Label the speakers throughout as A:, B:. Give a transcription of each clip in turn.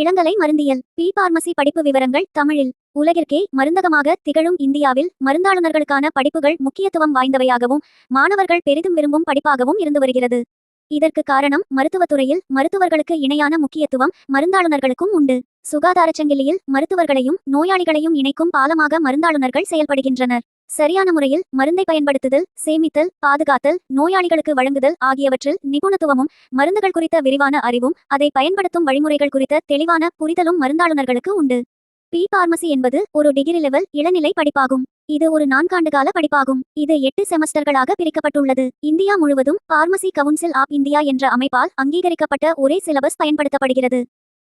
A: இளங்கலை மருந்தியல். B pharmacy படிப்பு விவரங்கள் தமிழில். உலகிற்கே மருந்தகமாக திகழும் இந்தியாவில் மருந்தாளுநர்களுக்கான படிப்புகள் முக்கியத்துவம் வாய்ந்தவையாகவும் மாணவர்கள் பெரிதும் விரும்பும் படிப்பாகவும் இருந்து வருகிறது. இதற்கு காரணம் மருத்துவத்துறையில் மருத்துவர்களுக்கு இணையான முக்கியத்துவம் மருந்தாளுநர்களுக்கும் உண்டு. சுகாதாரச் சங்கிலியில் மருத்துவர்களையும் நோயாளிகளையும் இணைக்கும் பாலமாக மருந்தாளுநர்கள் செயல்படுகின்றனர். சரியான முறையில் மருந்தை பயன்படுத்துதல் சேமித்தல் பாதுகாத்தல் நோயாளிகளுக்கு வழங்குதல் ஆகியவற்றில் நிபுணத்துவமும் மருந்துகள் குறித்த விரிவான அறிவும் அதை பயன்படுத்தும் வழிமுறைகள் குறித்த தெளிவான புரிதலும் மருந்தாளுநர்களுக்கு உண்டு. பி பார்மசி என்பது ஒரு டிகிரி லெவல் இளநிலை படிப்பாகும். இது ஒரு நான்காண்டு கால படிப்பாகும். இது எட்டு செமஸ்டர்களாக பிரிக்கப்பட்டுள்ளது. இந்தியா முழுவதும் பார்மசி கவுன்சில் ஆப் இந்தியா என்ற அமைப்பால் அங்கீகரிக்கப்பட்ட ஒரே சிலபஸ் பயன்படுத்தப்படுகிறது.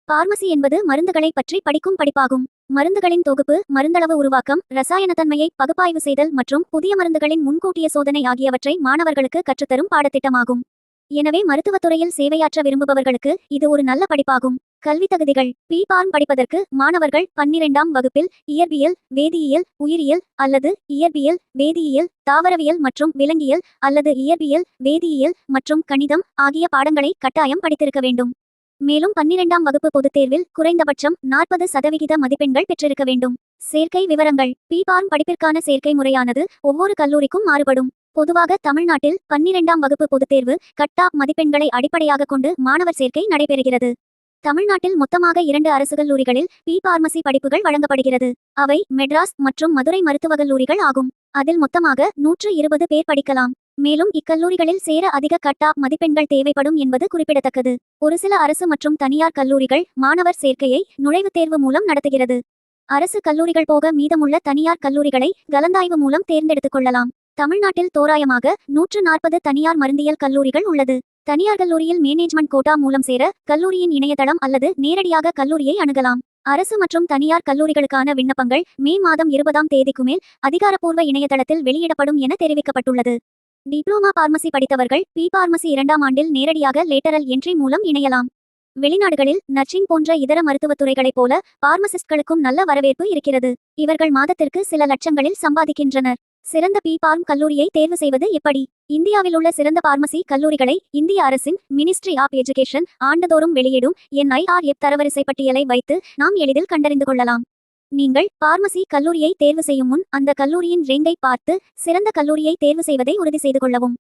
A: பார்மசி என்பது மருந்துகளை பற்றி படிக்கும் படிப்பாகும். மருந்துகளின் தொகுப்பு மருந்தளவு உருவாக்கம் ரசாயன தன்மையை பகுப்பாய்வு செய்தல் மற்றும் புதிய மருந்துகளின் முன்கூட்டிய சோதனை ஆகியவற்றை மாணவர்களுக்கு கற்றுத்தரும் பாடத்திட்டமாகும். எனவே மருத்துவத்துறையில் சேவையாற்ற விரும்புபவர்களுக்கு இது ஒரு நல்ல படிப்பாகும். கல்வி தகுதிகள் பி. பார்ம் படிப்பதற்கு மாணவர்கள் பன்னிரெண்டாம் வகுப்பில் இயற்பியல் வேதியியல் உயிரியல் அல்லது இயற்பியல் வேதியியல் தாவரவியல் மற்றும் விலங்கியல் அல்லது இயற்பியல் வேதியியல் மற்றும் கணிதம் ஆகிய பாடங்களை கட்டாயம் படித்திருக்க வேண்டும். மேலும் பன்னிரெண்டாம் வகுப்பு பொதுத் தேர்வில் குறைந்தபட்சம் நாற்பது சதவிகித மதிப்பெண்கள் பெற்றிருக்க வேண்டும். சேர்க்கை விவரங்கள். பி பார்ம் படிப்பிற்கான சேர்க்கை முறையானது ஒவ்வொரு கல்லூரிக்கும் மாறுபடும். பொதுவாக தமிழ்நாட்டில் பன்னிரெண்டாம் வகுப்பு பொதுத் தேர்வு கட்டாப் மதிப்பெண்களை அடிப்படையாக கொண்டு மாணவர் சேர்க்கை நடைபெறுகிறது. தமிழ்நாட்டில் மொத்தமாக இரண்டு அரசு கல்லூரிகளில் பி பார்மசி படிப்புகள் வழங்கப்படுகிறது. அவை மெட்ராஸ் மற்றும் மதுரை மருத்துவக் கல்லூரிகள் ஆகும். அதில் மொத்தமாக நூற்று இருபது பேர் படிக்கலாம். மேலும் இக்கல்லூரிகளில் சேர அதிக கட்டாப் மதிப்பெண்கள் தேவைப்படும் என்பது குறிப்பிடத்தக்கது. ஒரு சில அரசு மற்றும் தனியார் கல்லூரிகள் மாணவர் சேர்க்கையை நுழைவுத் தேர்வு மூலம் நடத்துகிறது. அரசு கல்லூரிகள் போக மீதமுள்ள தனியார் கல்லூரிகளை கலந்தாய்வு மூலம் தேர்ந்தெடுத்துக் கொள்ளலாம். தமிழ்நாட்டில் தோராயமாக நூற்று நாற்பது தனியார் மருந்தியல் கல்லூரிகள் உள்ளது. தனியார் கல்லூரியில் மேனேஜ்மெண்ட் கோட்டா மூலம் சேர கல்லூரியின் இணையதளம் அல்லது நேரடியாக கல்லூரியை அணுகலாம். அரசு மற்றும் தனியார் கல்லூரிகளுக்கான விண்ணப்பங்கள் மே மாதம் இருபதாம் தேதிக்கு மேல் அதிகாரப்பூர்வ இணையதளத்தில் வெளியிடப்படும் என தெரிவிக்கப்பட்டுள்ளது. டிப்ளோமா பார்மசி படித்தவர்கள் பி பார்மசி இரண்டாம் ஆண்டில் நேரடியாக லேட்டரல் என்ட்ரி மூலம் இணையலாம். வெளிநாடுகளில் நர்சிங் போன்ற இதர மருத்துவத்துறைகளைப் போல பார்மசிஸ்ட்களுக்கும் நல்ல வரவேற்பு இருக்கிறது. இவர்கள் மாதத்திற்கு சில லட்சங்களில் சம்பாதிக்கின்றனர். சிறந்த பி பார்ம் கல்லூரியை தேர்வு செய்வது எப்படி? இந்தியாவில் உள்ள சிறந்த பார்மசி கல்லூரிகளை இந்திய அரசின் மினிஸ்ட்ரி ஆஃப் எஜுகேஷன் ஆண்டுதோறும் வெளியிடும் என்ஐஆர்எஃப் தரவரிசை பட்டியலை வைத்து நாம் எளிதில் கண்டறிந்து கொள்ளலாம். நீங்கள் பார்மசி கல்லூரியை தேர்வு செய்யும் முன் அந்த கல்லூரியின் ரேங்கை பார்த்து சிறந்த கல்லூரியை தேர்வு செய்வதை உறுதி செய்து கொள்ளவும்.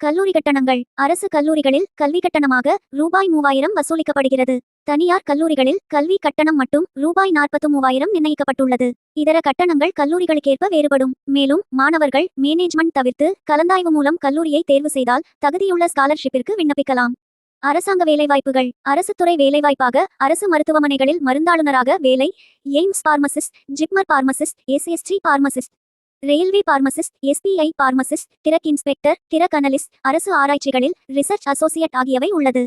A: கல்லூரி கட்டணங்கள் அரசு கல்லூரிகளில் கல்வி கட்டணமாக ரூபாய் மூவாயிரம் வசூலிக்கப்படுகிறது. தனியார் கல்லூரிகளில் கல்வி கட்டணம் மட்டும் ரூபாய் நாற்பத்து மூவாயிரம் நிர்ணயிக்கப்பட்டுள்ளது. இதர கட்டணங்கள் கல்லூரிகளுக்கேற்ப வேறுபடும். மேலும் மாணவர்கள் மேனேஜ்மெண்ட் தவிர்த்து கலந்தாய்வு மூலம் கல்லூரியை தேர்வு செய்தால் தகுதியுள்ள ஸ்காலர்ஷிப்பிற்கு விண்ணப்பிக்கலாம். அரசாங்க வேலைவாய்ப்புகள். அரசு துறை வேலைவாய்ப்பாக அரசு மருத்துவமனைகளில் மருந்தாளுநராக வேலை AIIMS pharmacist JIPMER pharmacist SST pharmacist railway pharmacist SBI pharmacist drug inspector drug analyst அரசு ஆராய்ச்சிகளில் ரிசர்ச் அசோசியேட் ஆகியவை உள்ளது.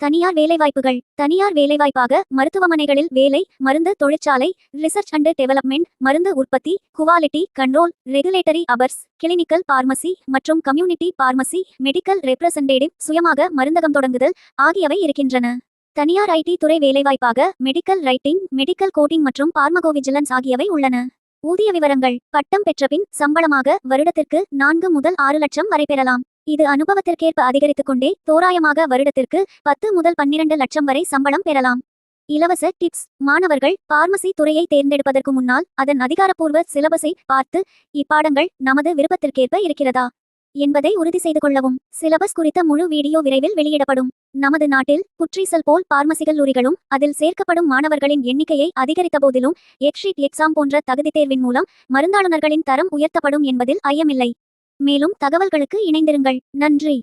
A: தனியார் வேலைவாய்ப்புகள். தனியார் வேலைவாய்ப்பாக மருத்துவமனைகளில் வேலை மருந்து தொழிற்சாலை ரிசர்ச் அண்ட் டெவலப்மெண்ட் மருந்து உற்பத்தி quality control regulatory affairs clinical pharmacy மற்றும் கம்யூனிட்டி பார்மசி மெடிக்கல் ரெப்ரசன்டேட்டிவ் சுயமாக மருந்தகம் தொடங்குதல் ஆகியவை இருக்கின்றன. தனியார் ஐடி துறை வேலைவாய்ப்பாக மெடிக்கல் ரைட்டிங் மெடிக்கல் கோடிங் மற்றும் பார்மகோவிஜிலன்ஸ் ஆகியவை உள்ளன. ஊதிய விவரங்கள். பட்டம் பெற்றபின் சம்பளமாக வருடத்திற்கு நான்கு முதல் ஆறு லட்சம் வரை பெறலாம். இது அனுபவத்திற்கேற்ப அதிகரித்துக் கொண்டே தோராயமாக வருடத்திற்கு பத்து முதல் பன்னிரண்டு லட்சம் வரை சம்பளம் பெறலாம். இலவச டிப்ஸ். மாணவர்கள் பார்மசி துறையை தேர்ந்தெடுப்பதற்கு முன்னால் அதன் அதிகாரப்பூர்வ சிலபஸை பார்த்து இப்பாடங்கள் நமது விருப்பத்திற்கேற்ப இருக்கிறதா என்பதை உறுதி செய்து கொள்ளவும். சிலபஸ் குறித்த முழு வீடியோ விரைவில் வெளியிடப்படும். நமது நாட்டில் புற்றீசல் போல் பார்மசி கல்லூரிகளும் அதில் சேர்க்கப்படும் மாணவர்களின் எண்ணிக்கையை அதிகரித்த போதிலும் எக்ஷீட் எக்ஸாம் போன்ற தகுதி தேர்வின் மூலம் மருந்தாளுநர்களின் தரம் உயர்த்தப்படும் என்பதில் ஐயமில்லை. மேலும் தகவல்களுக்கு இணைந்திருங்கள். நன்றி.